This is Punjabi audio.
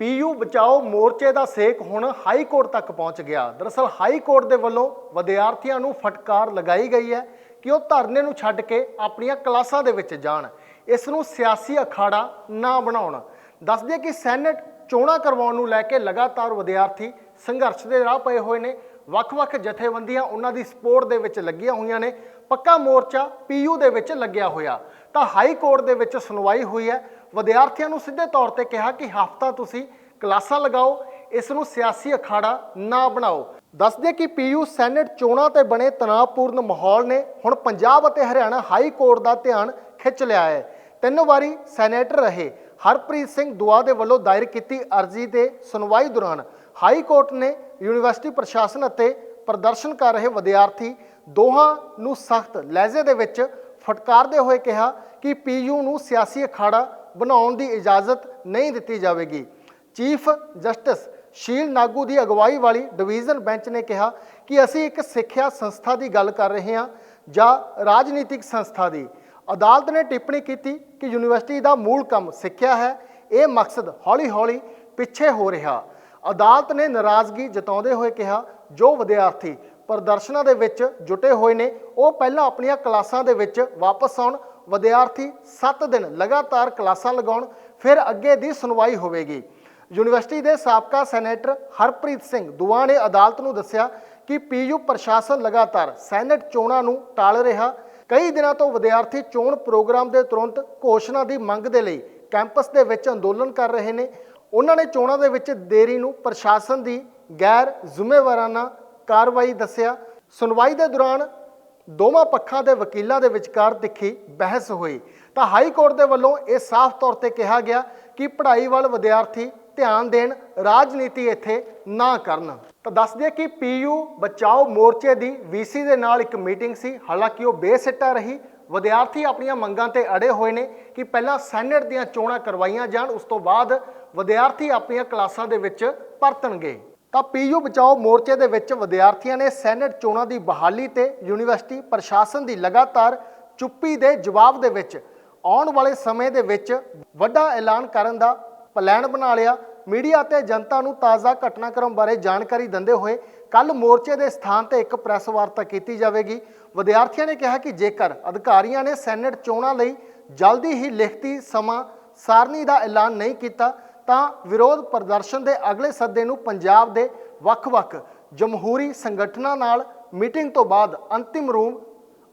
ਪੀਯੂ ਬਚਾਓ ਮੋਰਚੇ ਦਾ ਸੇਕ ਹੁਣ ਹਾਈ ਕੋਰਟ ਤੱਕ ਪਹੁੰਚ ਗਿਆ। ਦਰਅਸਲ ਹਾਈ ਕੋਰਟ ਦੇ ਵੱਲੋਂ ਵਿਦਿਆਰਥੀਆਂ ਨੂੰ ਫਟਕਾਰ ਲਗਾਈ ਗਈ ਹੈ ਕਿ ਉਹ ਧਰਨੇ ਨੂੰ ਛੱਡ ਕੇ ਆਪਣੀਆਂ ਕਲਾਸਾਂ ਦੇ ਵਿੱਚ ਜਾਣ, ਇਸ ਨੂੰ ਸਿਆਸੀ ਅਖਾੜਾ ਨਾ ਬਣਾਉਣ। ਦੱਸਦੇ ਕਿ ਸੈਨੇਟ ਚੋਣਾਂ ਕਰਵਾਉਣ ਨੂੰ ਲੈ ਕੇ ਲਗਾਤਾਰ ਵਿਦਿਆਰਥੀ ਸੰਘਰਸ਼ ਦੇ ਰਾਹ ਪਏ ਹੋਏ ਨੇ। ਵੱਖ-ਵੱਖ ਜਥੇਬੰਦੀਆਂ ਉਹਨਾਂ ਦੀ ਸਪੋਰਟ ਦੇ ਵਿੱਚ ਲੱਗੀਆਂ ਹੋਈਆਂ ਨੇ। ਪੱਕਾ ਮੋਰਚਾ ਪੀਯੂ ਦੇ ਵਿੱਚ ਲੱਗਿਆ ਹੋਇਆ। ਤਾਂ ਹਾਈ ਕੋਰਟ ਦੇ ਵਿੱਚ ਸੁਣਵਾਈ ਹੋਈ ਹੈ। ਵਿਦਿਆਰਥੀਆਂ ਨੂੰ ਸਿੱਧੇ ਤੌਰ ਤੇ ਕਿਹਾ ਕਿ ਹਫਤਾ ਤੁਸੀਂ ਕਲਾਸਾਂ ਲਗਾਓ, ਇਸ ਨੂੰ ਸਿਆਸੀ ਅਖਾੜਾ ਨਾ ਬਣਾਓ। ਦੱਸਦੇ ਕਿ ਪੀਯੂ ਸੈਨੇਟ ਚੋਣਾਂ ਤੇ ਬਣੇ ਤਣਾਅਪੂਰਨ ਮਾਹੌਲ ਨੇ ਹੁਣ ਪੰਜਾਬ ਅਤੇ ਹਰਿਆਣਾ ਹਾਈ ਕੋਰਟ ਦਾ ਧਿਆਨ ਖਿੱਚ ਲਿਆ ਹੈ। ਤਿੰਨ ਵਾਰੀ ਸੈਨੇਟਰ ਰਹੇ। ਹਰਪ੍ਰੀਤ ਸਿੰਘ ਦੁਆ ਦੇ ਵੱਲੋਂ ਦਾਇਰ ਕੀਤੀ ਅਰਜ਼ੀ ਤੇ ਸੁਣਵਾਈ ਦੌਰਾਨ ਹਾਈ ਕੋਰਟ ਨੇ ਯੂਨੀਵਰਸਿਟੀ ਪ੍ਰਸ਼ਾਸਨ ਅਤੇ ਪ੍ਰਦਰਸ਼ਨ ਕਰ ਰਹੇ ਵਿਦਿਆਰਥੀ ਦੋਹਾਂ ਨੂੰ ਸਖਤ ਲਹਿਜ਼ੇ ਦੇ ਵਿੱਚ ਫਟਕਾਰਦੇ ਹੋਏ ਕਿਹਾ ਕਿ ਪੀਯੂ ਨੂੰ ਸਿਆਸੀ ਅਖਾੜਾ ਬਣਾਉਣ ਦੀ ਇਜਾਜ਼ਤ ਨਹੀਂ ਦਿੱਤੀ ਜਾਵੇਗੀ। ਚੀਫ ਜਸਟਿਸ ਸ਼ੀਲ ਨਾਗੂ ਦੀ ਅਗਵਾਈ ਵਾਲੀ ਡਿਵੀਜ਼ਨ ਬੈਂਚ ਨੇ ਕਿਹਾ ਕਿ ਅਸੀਂ ਇੱਕ ਸਿੱਖਿਆ ਸੰਸਥਾ ਦੀ ਗੱਲ ਕਰ ਰਹੇ ਹਾਂ ਜਾਂ ਰਾਜਨੀਤਿਕ ਸੰਸਥਾ ਦੀ। ਅਦਾਲਤ ਨੇ ਟਿੱਪਣੀ ਕੀਤੀ ਕਿ ਯੂਨੀਵਰਸਿਟੀ ਦਾ ਮੂਲ ਕੰਮ ਸਿੱਖਿਆ ਹੈ। ਇਹ ਮਕਸਦ ਹੌਲੀ-ਹੌਲੀ ਪਿੱਛੇ ਹੋ ਰਿਹਾ। ਅਦਾਲਤ ਨੇ ਨਾਰਾਜ਼ਗੀ ਜਤਾਉਂਦੇ ਹੋਏ ਕਿਹਾ, ਜੋ ਵਿਦਿਆਰਥੀ ਪ੍ਰਦਰਸ਼ਨਾਂ ਦੇ ਵਿੱਚ ਜੁਟੇ ਹੋਏ ਨੇ, ਉਹ ਪਹਿਲਾਂ ਆਪਣੀਆਂ ਕਲਾਸਾਂ ਦੇ ਵਿੱਚ ਵਾਪਸ ਆਉਣ ਵਿਦਿਆਰਥੀ 7 ਦਿਨ ਲਗਾਤਾਰ ਕਲਾਸਾਂ ਲਗਾਉਣ, ਫਿਰ ਅੱਗੇ ਦੀ ਸੁਣਵਾਈ ਹੋਵੇਗੀ। ਯੂਨੀਵਰਸਿਟੀ ਦੇ ਸਾਬਕਾ ਸੈਨੇਟਰ ਹਰਪ੍ਰੀਤ ਸਿੰਘ ਦੁਆ ਨੇ ਅਦਾਲਤ ਨੂੰ ਦੱਸਿਆ ਕਿ ਪੀਯੂ ਪ੍ਰਸ਼ਾਸਨ ਲਗਾਤਾਰ ਸੈਨੇਟ ਚੋਣਾਂ ਨੂੰ ਟਾਲ ਰਿਹਾ। ਕਈ ਦਿਨਾਂ ਤੋਂ ਵਿਦਿਆਰਥੀ ਚੋਣ ਪ੍ਰੋਗਰਾਮ ਦੇ ਤੁਰੰਤ ਘੋਸ਼ਣਾ ਦੀ ਮੰਗ ਦੇ ਲਈ ਕੈਂਪਸ ਦੇ ਵਿੱਚ ਅੰਦੋਲਨ ਕਰ ਰਹੇ ਨੇ। ਉਹਨਾਂ ਨੇ ਚੋਣਾਂ ਦੇ ਵਿੱਚ ਦੇਰੀ ਨੂੰ ਪ੍ਰਸ਼ਾਸਨ ਦੀ ਗੈਰ ਜ਼ਿੰਮੇਵਾਰਾਨਾ ਕਾਰਵਾਈ ਦੱਸਿਆ। ਸੁਣਵਾਈ ਦੇ ਦੌਰਾਨ ਦੋਵਾਂ ਪੱਖਾਂ ਦੇ ਵਕੀਲਾਂ ਦੇ ਵਿਚਕਾਰ ਤਿੱਖੀ ਬਹਿਸ ਹੋਈ। ਤਾਂ ਹਾਈ ਕੋਰਟ ਦੇ ਵੱਲੋਂ ਇਹ ਸਾਫ਼ ਤੌਰ ਤੇ ਕਿਹਾ ਗਿਆ ਕਿ ਪੜ੍ਹਾਈ ਵੱਲ ਵਿਦਿਆਰਥੀ ਧਿਆਨ ਦੇਣ, ਰਾਜਨੀਤੀ ਇੱਥੇ ਨਾ ਕਰਨ। ਤਾਂ ਦੱਸ ਦਈਏ ਕਿ ਪੀਯੂ ਬਚਾਓ ਮੋਰਚੇ ਦੀ ਵੀਸੀ ਦੇ ਨਾਲ ਇੱਕ ਮੀਟਿੰਗ ਸੀ। ਹਾਲਾਂਕਿ ਉਹ ਬੇਸਿੱਟਾ ਰਹੀ। ਵਿਦਿਆਰਥੀ ਆਪਣੀਆਂ ਮੰਗਾਂ ਤੇ ਅੜੇ ਹੋਏ ਨੇ ਕਿ ਪਹਿਲਾਂ ਸੈਨੇਟ ਦੀਆਂ ਚੋਣਾਂ ਕਰਵਾਈਆਂ ਜਾਣ, ਉਸ ਤੋਂ ਬਾਅਦ ਵਿਦਿਆਰਥੀ ਆਪਣੀਆਂ ਕਲਾਸਾਂ ਦੇ ਵਿੱਚ ਪਰਤਣਗੇ। ਤਾਂ ਪੀਯੂ ਬਚਾਓ ਮੋਰਚੇ ਦੇ ਵਿੱਚ ਵਿਦਿਆਰਥੀਆਂ ਨੇ ਸੈਨੇਟ ਚੋਣਾਂ ਦੀ ਬਹਾਲੀ ਤੇ ਯੂਨੀਵਰਸਿਟੀ ਪ੍ਰਸ਼ਾਸਨ ਦੀ ਲਗਾਤਾਰ ਚੁੱਪੀ ਦੇ ਜਵਾਬ ਦੇ ਵਿੱਚ ਆਉਣ ਵਾਲੇ ਸਮੇਂ ਦੇ ਵਿੱਚ ਵੱਡਾ ਐਲਾਨ ਕਰਨ ਦਾ ਪਲਾਨ ਬਣਾ ਲਿਆ। ਮੀਡੀਆ ਅਤੇ ਜਨਤਾ ਨੂੰ ਤਾਜ਼ਾ ਘਟਨਾਕ੍ਰਮ ਬਾਰੇ ਜਾਣਕਾਰੀ ਦਿੰਦੇ ਹੋਏ ਕੱਲ ਮੋਰਚੇ ਦੇ ਸਥਾਨ ਤੇ ਇੱਕ ਪ੍ਰੈਸ ਵਾਰਤਾ ਕੀਤੀ ਜਾਵੇਗੀ। ਵਿਦਿਆਰਥੀਆਂ ਨੇ ਕਿਹਾ ਕਿ ਜੇਕਰ ਅਧਿਕਾਰੀਆਂ ਨੇ ਸੈਨੇਟ ਚੋਣਾਂ ਲਈ ਜਲਦੀ ਹੀ ਲਿਖਤੀ ਸਮਾਂ ਸਾਰਣੀ ਦਾ ਐਲਾਨ ਨਹੀਂ ਕੀਤਾ ਤਾਂ ਵਿਰੋਧ ਪ੍ਰਦਰਸ਼ਨ ਦੇ ਅਗਲੇ ਸੱਦੇ ਨੂੰ ਪੰਜਾਬ ਦੇ ਵੱਖ-ਵੱਖ ਜਮਹੂਰੀ ਸੰਗਠਨਾਂ ਨਾਲ ਮੀਟਿੰਗ ਤੋਂ ਬਾਅਦ ਅੰਤਿਮ ਰੂਪ